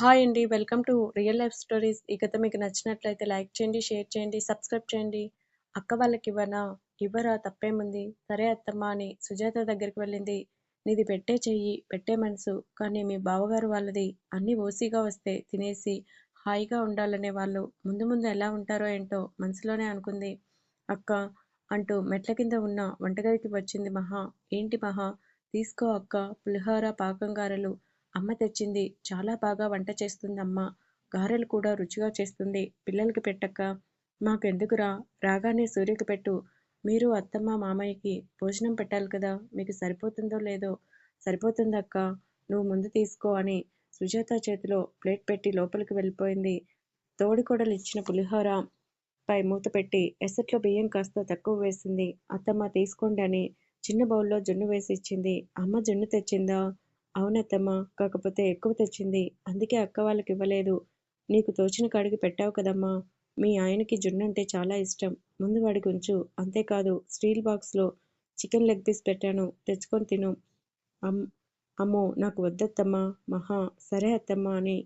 Hi అండి. Welcome to real life stories. ఈ కథ మీకు నచ్చినట్లయితే లైక్ చేయండి, షేర్ చేయండి, సబ్స్క్రైబ్ చేయండి. అక్క వాళ్ళకి ఇవ్వనా ఇవ్వరా తప్పేముంది? సరే అత్తమ్మ అని సుజాత దగ్గరికి వెళ్ళింది. నీది పెట్టే చెయ్యి, పెట్టే మనసు. కానీ మీ బావగారు వాళ్ళది అన్నీ ఓసీగా వస్తే తినేసి హాయిగా ఉండాలనే వాళ్ళు ముందు ముందు ఎలా ఉంటారో ఏంటో మనసులోనే అనుకుంది. అక్క అంటూ మెట్ల కింద ఉన్న వంటగదికి వచ్చింది మహా. ఏంటి మహా? తీసుకో అక్క పులిహోర పాకం గారెలు. అమ్మ తెచ్చింది. చాలా బాగా వంట చేస్తుంది అమ్మ. గారెలు కూడా రుచిగా చేస్తుంది. పిల్లలకి పెట్టక్క మాకెందుకురా? రాగానే సూర్యకి పెట్టు. మీరు అత్తమ్మ మామయ్యకి భోజనం పెట్టాలి కదా! మీకు సరిపోతుందో లేదో? సరిపోతుందక్క నువ్వు ముందు తీసుకో అని సుజాత చేతిలో ప్లేట్ పెట్టి లోపలికి వెళ్ళిపోయింది. తోడికోడలు ఇచ్చిన పులిహోర పై మూత పెట్టి ఎసట్లో బియ్యం కాస్త తక్కువ వేసింది. అత్తమ్మ తీసుకోండి అని చిన్న బౌల్లో జున్ను వేసి ఇచ్చింది. అమ్మ జున్ను తెచ్చిందా? అవునత్తమ్మ. కాకపోతే ఎక్కువ తెచ్చింది. అందుకే అక్క వాళ్ళకి ఇవ్వలేదు. నీకు తోచిన కాడికి పెట్టావు కదమ్మా! మీ ఆయనకి జున్నంటే చాలా ఇష్టం. ముందు వాడికి ఉంచు. అంతేకాదు స్టీల్ బాక్స్లో చికెన్ లెగ్ పీస్ పెట్టాను. తెచ్చుకొని తిను. అమ్ అమ్మో నాకు వద్దత్తమ్మా. మహా సరే అత్తమ్మ అని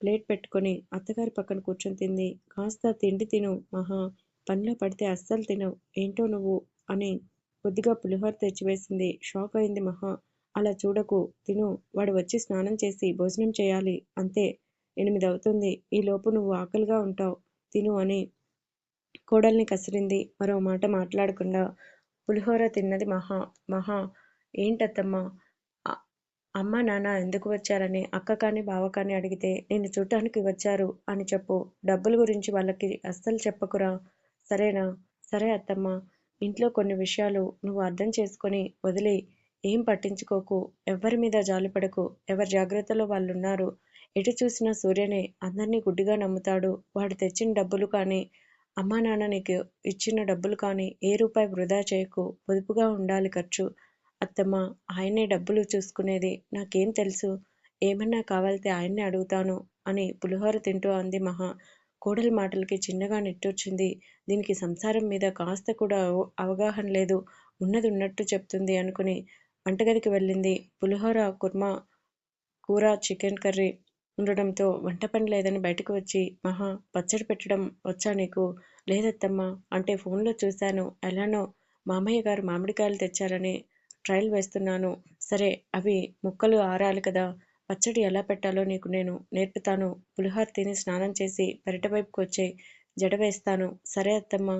ప్లేట్ పెట్టుకొని అత్తగారి పక్కన కూర్చొని తింది. కాస్త తిండి తిను మహా. పనిలో పడితే అస్సలు తినవు. ఏంటో నువ్వు అని కొద్దిగా పులిహోర తెచ్చివేసింది. షాక్ అయింది మహా. అలా చూడకు. తిను. వాడు వచ్చి స్నానం చేసి భోజనం చేయాలి. అంతే. ఎనిమిదవుతుంది. ఈలోపు నువ్వు ఆకలిగా ఉంటావు తిను అని కోడల్ని కసిరింది. మరో మాట మాట్లాడకుండా పులిహోర తిన్నది మహా. మహా ఏంటత్తమ్మా? అమ్మ నాన్న ఎందుకు వచ్చారని అక్క కానీ బావ కానీ అడిగితే నేను చూడటానికి వచ్చారు అని చెప్పు. డబ్బుల గురించి వాళ్ళకి అస్సలు చెప్పకురా. సరేనా? సరే అత్తమ్మ. ఇంట్లో కొన్ని విషయాలు నువ్వు అర్థం చేసుకొని వదిలే ఏం పట్టించుకోకు. ఎవ్వరి మీద జాలిపడకు. ఎవరి జాగ్రత్తలో వాళ్ళున్నారు. ఎటు చూసినా సూర్యనే అందరినీ గుడ్డిగా నమ్ముతాడు. వాడు తెచ్చిన డబ్బులు కానీ, అమ్మా నాన్న నీకు ఇచ్చిన డబ్బులు కానీ ఏ రూపాయి వృధా చేయకు. పొదుపుగా ఉండాలి ఖర్చు. అత్తమ్మ ఆయనే డబ్బులు చూసుకునేది. నాకేం తెలుసు? ఏమన్నా కావాలితే ఆయన్నే అడుగుతాను అని పులిహోర తింటూ అంది మహా. కోడలి మాటలకి చిన్నగా నిట్టూర్చింది. దీనికి సంసారం మీద కాస్త కూడా అవగాహన లేదు. ఉన్నది ఉన్నట్టు చెప్తుంది అనుకుని వంటగదికి వెళ్ళింది. పులిహోర, కుర్మా, కూర, చికెన్ కర్రీ ఉండడంతో వంట పని లేదని బయటకు వచ్చి మహా పచ్చడి పెట్టడం వచ్చా నీకు? లేదత్తమ్మా. అంటే ఫోన్లో చూశాను. ఎలానో మామయ్య గారు మామిడికాయలు తెచ్చారని ట్రయల్ వేస్తున్నాను. సరే అవి ముక్కలు ఆరాలి కదా! పచ్చడి ఎలా పెట్టాలో నీకు నేను నేర్పుతాను. పులిహోర తిని స్నానం చేసి పెరటవైపుకు వచ్చి జడ వేస్తాను. సరే అత్తమ్మ.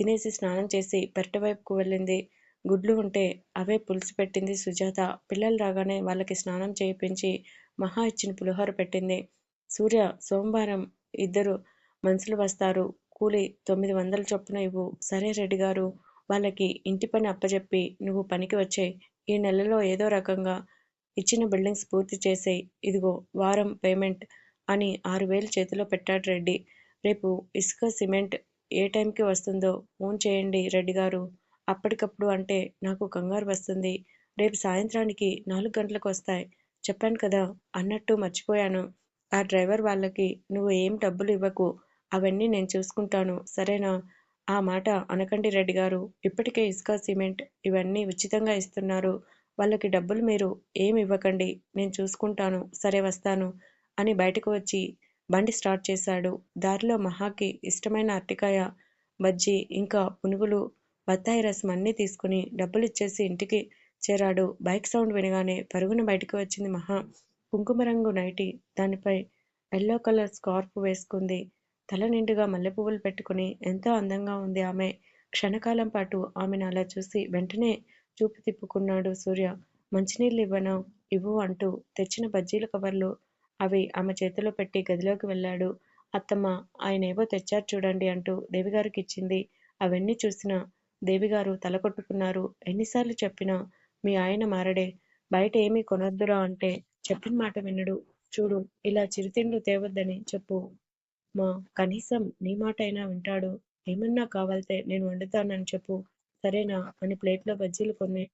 తినేసి స్నానం చేసి పెరటవైపుకు వెళ్ళింది. గుడ్లు ఉంటే అవే పులుసు పెట్టింది సుజాత. పిల్లలు రాగానే వాళ్ళకి స్నానం చేయించి మహా ఇచ్చిన పులిహోర పెట్టింది. సూర్య సోమవారం ఇద్దరు మనుషులు వస్తారు. కూలి తొమ్మిది వందల చొప్పున ఇవ్వు. సరే రెడ్డి గారు వాళ్ళకి ఇంటి పని అప్పచెప్పి నువ్వు పనికి వచ్చే ఈ నెలలో ఏదో రకంగా ఇచ్చిన బిల్డింగ్స్ పూర్తి చేసేయ్. ఇదిగో వారం పేమెంట్ అని ఆరు వేలు చేతిలో పెట్టాడు రెడ్డి. రేపు ఇసుక సిమెంట్ ఏ టైంకి వస్తుందో ఫోన్ చేయండి రెడ్డి గారు అప్పటికప్పుడు అంటే నాకు కంగారు వస్తుంది. రేపు సాయంత్రానికి నాలుగు గంటలకు వస్తాయి చెప్పాను కదా! అన్నట్టు మర్చిపోయాను. ఆ డ్రైవర్ వాళ్ళకి నువ్వు ఏం డబ్బులు ఇవ్వకు. అవన్నీ నేను చూసుకుంటాను. సరేనా? ఆ మాట అనకండి రెడ్డి గారు ఇప్పటికే ఇసుక, సిమెంట్ ఇవన్నీ ఉచితంగా ఇస్తున్నారు. వాళ్ళకి డబ్బులు మీరు ఏమి ఇవ్వకండి. నేను చూసుకుంటాను. సరే వస్తాను అని బయటకు వచ్చి బండి స్టార్ట్ చేశాడు. దారిలో మహాకి ఇష్టమైన అరటికాయ బజ్జీ ఇంకా పునుగులు, బత్తాయి రసం అన్నీ తీసుకుని డబ్బులిచ్చేసి ఇంటికి చేరాడు. బైక్ సౌండ్ వినగానే పరుగున బయటకు వచ్చింది మహా. కుంకుమ రంగు నైటీ, దానిపై ఎల్లో కలర్ స్కార్ఫ్ వేసుకుంది. తల నిండుగా మల్లెపువ్వులు పెట్టుకుని ఎంతో అందంగా ఉంది ఆమె. క్షణకాలం పాటు ఆమెను అలా చూసి వెంటనే చూపు తిప్పుకున్నాడు సూర్య. మంచినీళ్ళు ఇవ్వను ఇవ్వు అంటూ తెచ్చిన బజ్జీల కవర్లు అవి ఆమె చేతిలో పెట్టి గదిలోకి వెళ్ళాడు. అత్తమ్మ ఆయనేవో తెచ్చారు చూడండి అంటూ దేవిగారికి ఇచ్చింది. అవన్నీ చూసిన దేవిగారు తల కొట్టుకున్నారు. ఎన్నిసార్లు చెప్పినా మీ ఆయన మారడే. బయట ఏమీ కొనొద్దురా అంటే చెప్పిన మాట వినడు. చూడు ఇలా చిరుతిండ్లు తేవద్దని చెప్పు మా కనీసం నీ మాట అయినా వింటాడు. ఏమన్నా కావాలితే నేను వండుతానని చెప్పు. సరేనా? అని ప్లేట్లో బజ్జీలు కొన్ని,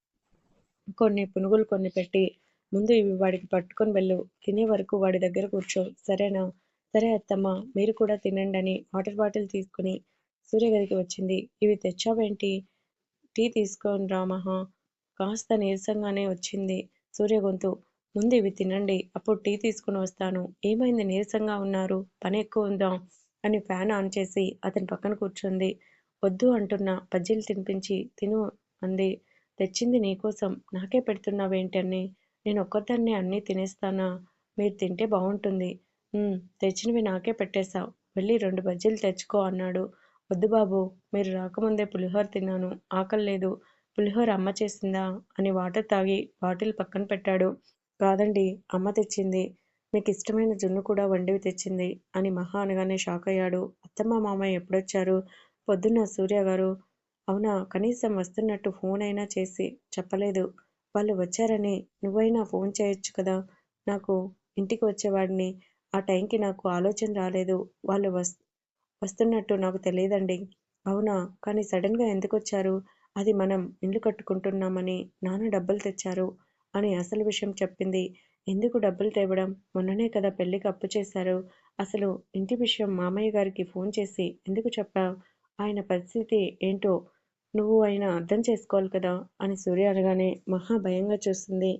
కొన్ని పునుగులు కొన్ని పెట్టి ముందు ఇవి వాడికి పట్టుకొని వెళ్ళు. తినే వరకు వాడి దగ్గర కూర్చో. సరేనా? సరే అత్తమ్మ. మీరు కూడా తినండి అని వాటర్ బాటిల్ తీసుకుని సూర్య గదికి వచ్చింది. ఇవి తెచ్చావేంటి? టీ తీసుకొని రా మహా. కాస్త నీరసంగానే వచ్చింది సూర్య గొంతు. ముందు ఇవి తినండి అప్పుడు టీ తీసుకుని వస్తాను. ఏమైంది నీరసంగా ఉన్నారు? పని ఎక్కువ ఉందా? అని ఫ్యాన్ ఆన్ చేసి అతని పక్కన కూర్చుంది. వద్దు అంటున్నా బజ్జీలు తినిపించి తిను అంది. తెచ్చింది నీకోసం నాకే పెడుతున్నావేంటని నేను ఒక్కదాన్నే అన్నీ తినేస్తానా? మీరు తింటే బాగుంటుంది తెచ్చినవి నాకే పెట్టేశావు. వెళ్ళి రెండు బజ్జీలు తెచ్చుకో అన్నాడు. వద్దు బాబు మీరు రాకముందే పులిహోర తిన్నాను ఆకలి లేదు పులిహోర అమ్మ చేసిందా? అని వాటర్ తాగి బాటిల్ పక్కన పెట్టాడు. కాదండి అమ్మ తెచ్చింది. మీకు ఇష్టమైన జున్ను కూడా వండివి తెచ్చింది అని మహా అనగానే షాక్ అయ్యాడు. అత్తమ్మ మామయ్య ఎప్పుడొచ్చారు? పొద్దున్న సూర్య గారు అవునా కనీసం వస్తున్నట్టు ఫోన్ అయినా చేసి చెప్పలేదు. వాళ్ళు వచ్చారని నువ్వైనా ఫోన్ చేయొచ్చు కదా? నాకు ఇంటికి వచ్చేవాడిని. ఆ టైంకి నాకు ఆలోచన రాలేదు. వాళ్ళు వస్ వస్తున్నట్టు నాకు తెలియదండి. అవునా? కానీ సడన్గా ఎందుకు వచ్చారు అది మనం ఇల్లు కట్టుకుంటున్నామని నాన్న డబ్బులు తెచ్చారు అని అసలు విషయం చెప్పింది. ఎందుకు డబ్బులు తేవడం? మొన్ననే కదా పెళ్ళికి అప్పు చేశారు. అసలు ఇంటి విషయం మామయ్య గారికి ఫోన్ చేసి ఎందుకు చెప్పావు? ఆయన పరిస్థితి ఏంటో నువ్వు ఆయన అర్థం చేసుకోవాలి కదా? అని సూర్య అనగానే మహా భయంగా చూస్తుంది.